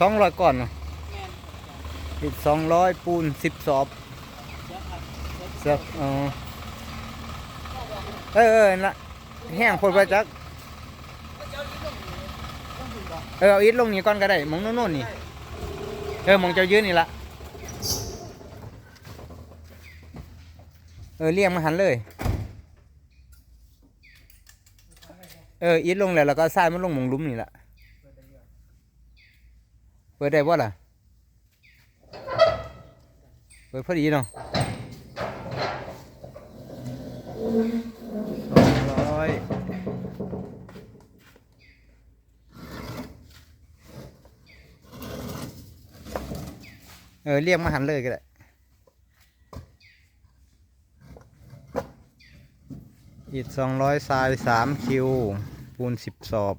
สองร้อยก่อนเนาะแม่นอิฐสองร้อยปูนสิบสอบเดี๋ยวครับเสือกอ๋อเออเออนั่นละแห้งโพดไปจักเจ้าลิ้นลงอยู่ต้องถึงบ่เออเอาอิฐลงนี่ก่อนก็ได้หมองโน่นๆนี่เออหมองเจ้ายืนนี่ละเออเรียงมาหันเลยเอออิฐลงแล้วแล้วก็ทรายมันลงหมองหลุมนี่ละ เปิดได้บ่ล่ะ เปิดพอดีเนาะสองร้อยเออเรียกมาหันเลยก็ได้อิฐสองร้อยทรายสามคิว ปูนสิบสอบ